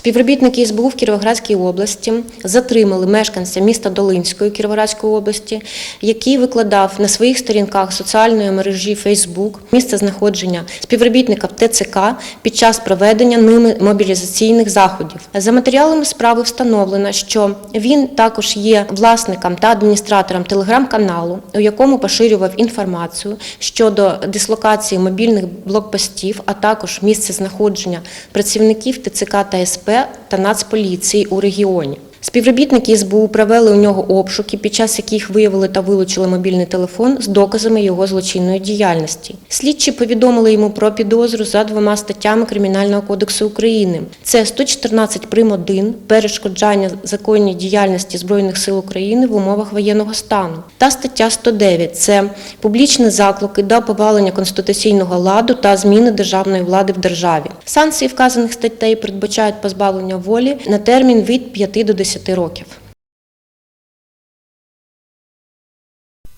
Співробітники СБУ в Кіровоградській області затримали мешканця міста Долинської Кіровоградської області, який викладав на своїх сторінках соціальної мережі Facebook місце знаходження співробітника ТЦК під час проведення ними мобілізаційних заходів. За матеріалами справи встановлено, що він також є власником та адміністратором телеграм-каналу, у якому поширював інформацію щодо дислокації мобільних блокпостів, а також місце знаходження працівників ТЦК та СП та Нацполіції у регіоні. Співробітники СБУ провели у нього обшуки, під час яких виявили та вилучили мобільний телефон з доказами його злочинної діяльності. Слідчі повідомили йому про підозру за двома статтями Кримінального кодексу України: це 114 прим. 1 перешкоджання законній діяльності Збройних сил України в умовах воєнного стану, та стаття 109 це публічні заклики до повалення конституційного ладу та зміни державної влади в державі. Санкції вказаних статей передбачають позбавлення волі на термін від 5 до 10 років.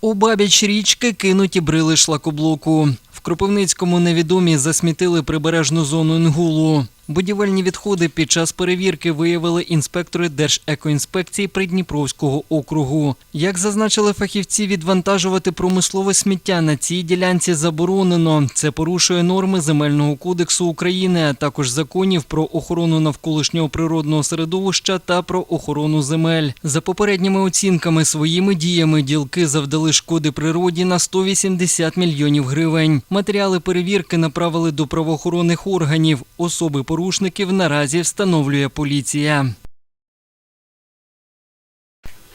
У бабіч річки кинуті брили шлакоблоку. В Кропивницькому невідомі засмітили прибережну зону Інгулу. Будівельні відходи під час перевірки виявили інспектори Держекоінспекції Придніпровського округу. Як зазначили фахівці, відвантажувати промислове сміття на цій ділянці заборонено. Це порушує норми Земельного кодексу України, а також законів про охорону навколишнього природного середовища та про охорону земель. За попередніми оцінками, своїми діями ділки завдали шкоди природі на 180 мільйонів гривень. Матеріали перевірки направили до правоохоронних органів. Особи порушників наразі встановлює поліція.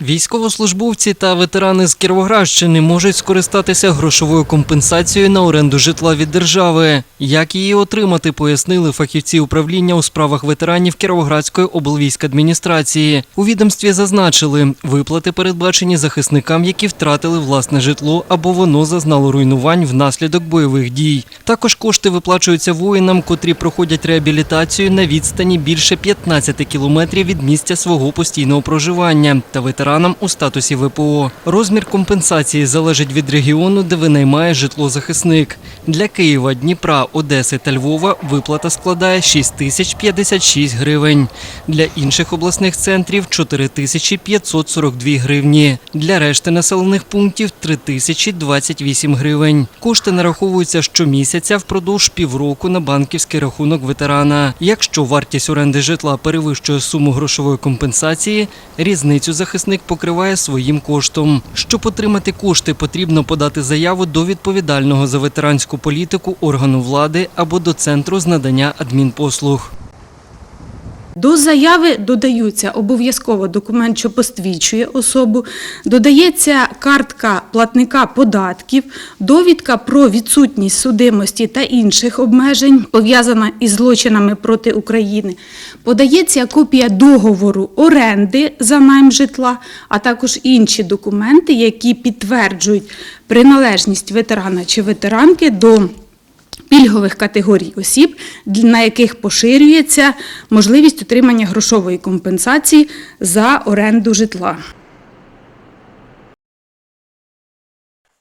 Військовослужбовці та ветерани з Кіровоградщини можуть скористатися грошовою компенсацією на оренду житла від держави. Як її отримати, пояснили фахівці управління у справах ветеранів Кіровоградської облвійськадміністрації. У відомстві зазначили, виплати передбачені захисникам, які втратили власне житло або воно зазнало руйнувань внаслідок бойових дій. Також кошти виплачуються воїнам, котрі проходять реабілітацію на відстані більше 15 кілометрів від місця свого постійного проживання та ветеранам у статусі ВПО. Розмір компенсації залежить від регіону, де винаймає житло захисник. Для Києва, Дніпра, Одеси та Львова виплата складає 6 тисяч 56 гривень. Для інших обласних центрів 4 тисячі 542 гривні. Для решти населених пунктів 3 тисячі 28 гривень. Кошти нараховуються щомісяця впродовж півроку на банківський рахунок ветерана. Якщо вартість оренди житла перевищує суму грошової компенсації, різницю захисник покриває своїм коштом. Щоб отримати кошти, потрібно подати заяву до відповідального за ветеранську політику органу влади або до центру з надання адмінпослуг. До заяви додаються обов'язково документ, що посвідчує особу, додається картка платника податків, довідка про відсутність судимості та інших обмежень, пов'язана із злочинами проти України, подається копія договору оренди за найм житла, а також інші документи, які підтверджують приналежність ветерана чи ветеранки до пільгових категорій осіб, на яких поширюється можливість отримання грошової компенсації за оренду житла.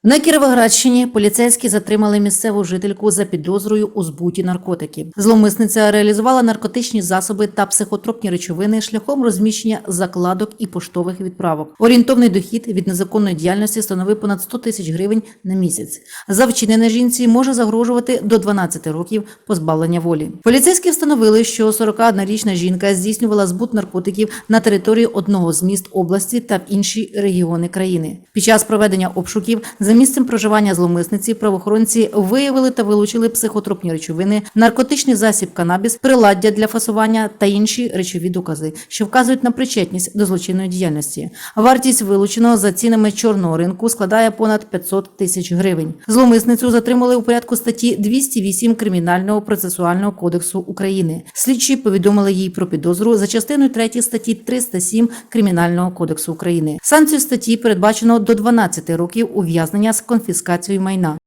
На Кіровоградщині поліцейські затримали місцеву жительку за підозрою у збуті наркотиків. Зловмисниця реалізувала наркотичні засоби та психотропні речовини шляхом розміщення закладок і поштових відправок. Орієнтовний дохід від незаконної діяльності становив понад 100 тисяч гривень на місяць. За вчинене жінці може загрожувати до 12 років позбавлення волі. Поліцейські встановили, що 41-річна жінка здійснювала збут наркотиків на території одного з міст області та в інші регіони країни. Під час проведення обшуків місцем проживання зловмисниці правоохоронці виявили та вилучили психотропні речовини, наркотичний засіб канабіс, приладдя для фасування та інші речові докази, що вказують на причетність до злочинної діяльності. Вартість вилученого за цінами чорного ринку складає понад 500 тисяч гривень. Зловмисницю затримали у порядку статті 208 Кримінального процесуального кодексу України. Слідчі повідомили їй про підозру за частиною 3 статті 307 Кримінального кодексу України. Санкцію статті передбачено до 12 років ув'язнення з конфіскацією майна.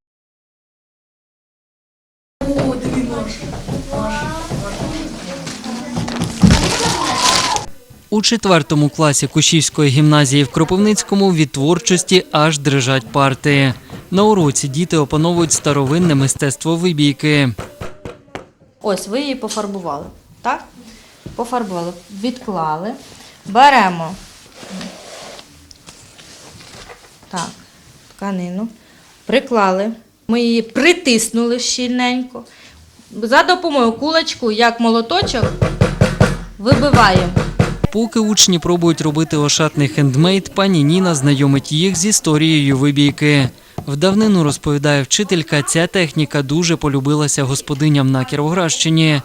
У четвертому класі Кушівської гімназії в Кропивницькому від творчості аж дрижать парти. На уроці діти опановують старовинне мистецтво вибійки. Ось ви її пофарбували, так? пофарбували, відклали. Беремо так, тканину, приклали. Ми її притиснули щільненько. За допомогою кулачку, як молоточок, вибиваємо. Поки учні пробують робити ошатний хендмейд, пані Ніна знайомить їх з історією вибійки. В давнину розповідає вчителька, ця техніка дуже полюбилася господиням на Кіровоградщині.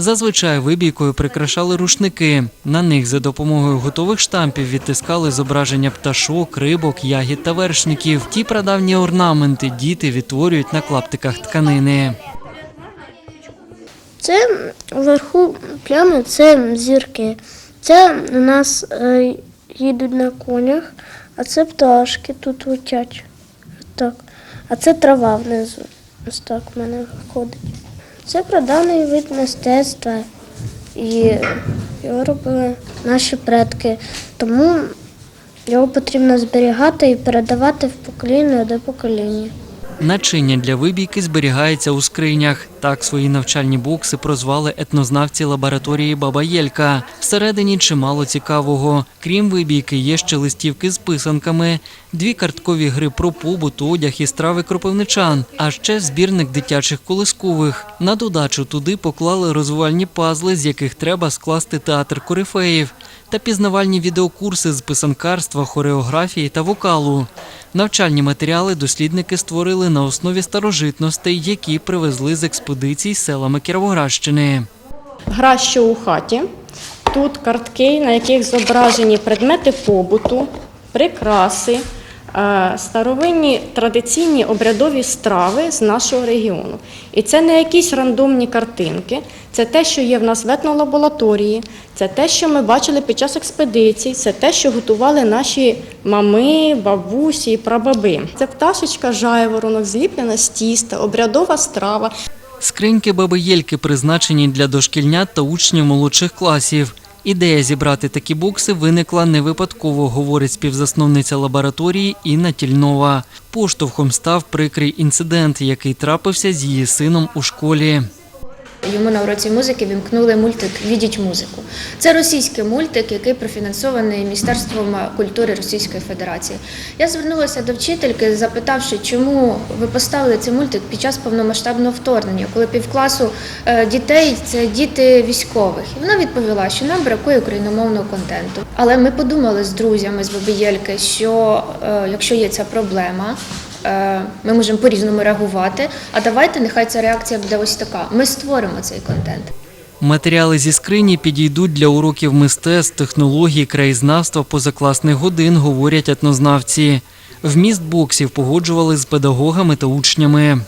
Зазвичай вибійкою прикрашали рушники. На них за допомогою готових штампів відтискали зображення пташок, рибок, ягід та вершників. Ті прадавні орнаменти діти відтворюють на клаптиках тканини. Це вверху плями це зірки. Це у нас е, їдуть на конях, а це пташки тут летять. Так. А це трава внизу. Ось так в мене ходить. Це прадавний вид мистецтва. І його робили наші предки. Тому його потрібно зберігати і передавати в покоління до покоління. Начиння для вибійки зберігається у скринях. Так свої навчальні бокси прозвали етнознавці лабораторії Баба Єлька. Всередині чимало цікавого. Крім вибійки, є ще листівки з писанками, дві карткові гри про побут, одяг і страви кропивничан, а ще збірник дитячих колискових. На додачу туди поклали розвивальні пазли, з яких треба скласти театр корифеїв, та пізнавальні відеокурси з писанкарства, хореографії та вокалу. Навчальні матеріали дослідники створили на основі старожитностей, які привезли з експедицій селами Кіровоградщини. Гра що у хаті. Тут картки, на яких зображені предмети побуту, прикраси, е, старовинні традиційні обрядові страви з нашого регіону. І це не якісь рандомні картинки, це те, що є в нас в етнолабораторії, це те, що ми бачили під час експедицій, це те, що готували наші мами, бабусі прабаби. Це пташечка жайворонок, зліплена з тіста, обрядова страва. Скриньки баби Єльки призначені для дошкільнят та учнів молодших класів. Ідея зібрати такі бокси виникла не випадково, говорить співзасновниця лабораторії Інна Тільнова. Поштовхом став прикрий інцидент, який трапився з її сином у школі. Йому на уроці музики вімкнули мультик Відіть музику. Це російський мультик, який профінансований Міністерством культури Російської Федерації. Я звернулася до вчительки, запитавши, чому ви поставили цей мультик під час повномасштабного вторгнення, коли півкласу е, дітей це діти військових. І вона відповіла, що нам бракує україномовного контенту. Але ми подумали з друзями з Бабієльки, що е, якщо є ця проблема. Е, Ми можемо по-різному реагувати. А давайте нехай ця реакція буде ось така. Ми створимо цей контент. Матеріали зі скрині підійдуть для уроків мистецтв, технологій, краєзнавства, позакласних годин, говорять етнознавці. Вміст боксів погоджували з педагогами та учнями.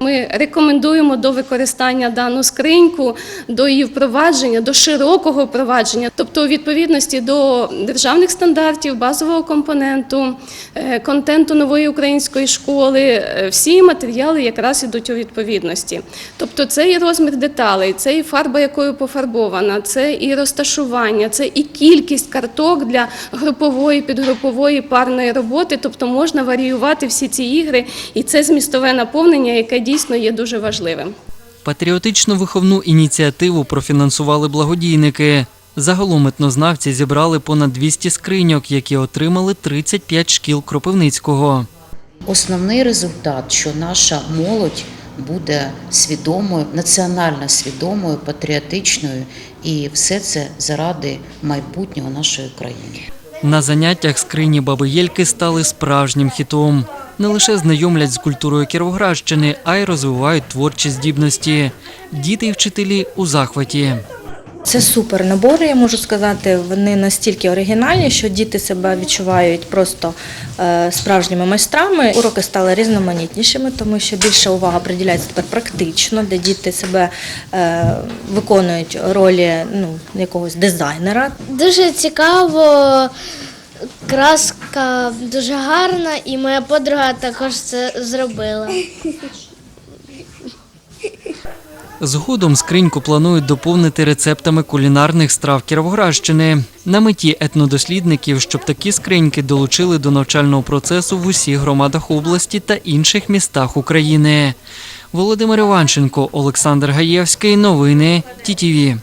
Ми рекомендуємо до використання дану скриньку, до її впровадження, до широкого впровадження, тобто у відповідності до державних стандартів, базового компоненту, е, контенту нової української школи. е, Всі матеріали якраз ідуть у відповідності. Тобто, це і розмір деталей, це і фарба, якою пофарбована, це і розташування, це і кількість карток для групової, підгрупової парної роботи. Тобто можна варіювати всі ці ігри, і це змістове наповнення, яке дійсно є дуже важливим. Патріотичну виховну ініціативу профінансували благодійники. Загалом етнознавці зібрали понад 200 скриньок, які отримали 35 шкіл Кропивницького. Основний результат, що наша молодь буде свідомою, національно свідомою, патріотичною, і все це заради майбутнього нашої країни. На заняттях скрині Баби Єльки стали справжнім хітом. Не лише знайомлять з культурою Кіровоградщини, а й розвивають творчі здібності. Діти і вчителі у захваті. Це супер набори, я можу сказати. Вони настільки оригінальні, що діти себе відчувають просто е, справжніми майстрами. Уроки стали різноманітнішими, тому що більше увага приділяється тепер практично, де діти себе е, виконують ролі ну, якогось дизайнера. Дуже цікаво, краска дуже гарна, і моя подруга також це зробила. Згодом скриньку планують доповнити рецептами кулінарних страв Кіровоградщини. На меті етнодослідників, щоб такі скриньки долучили до навчального процесу в усіх громадах області та інших містах України. Володимир Іванченко, Олександр Гаєвський. Новини ТІТІВІ.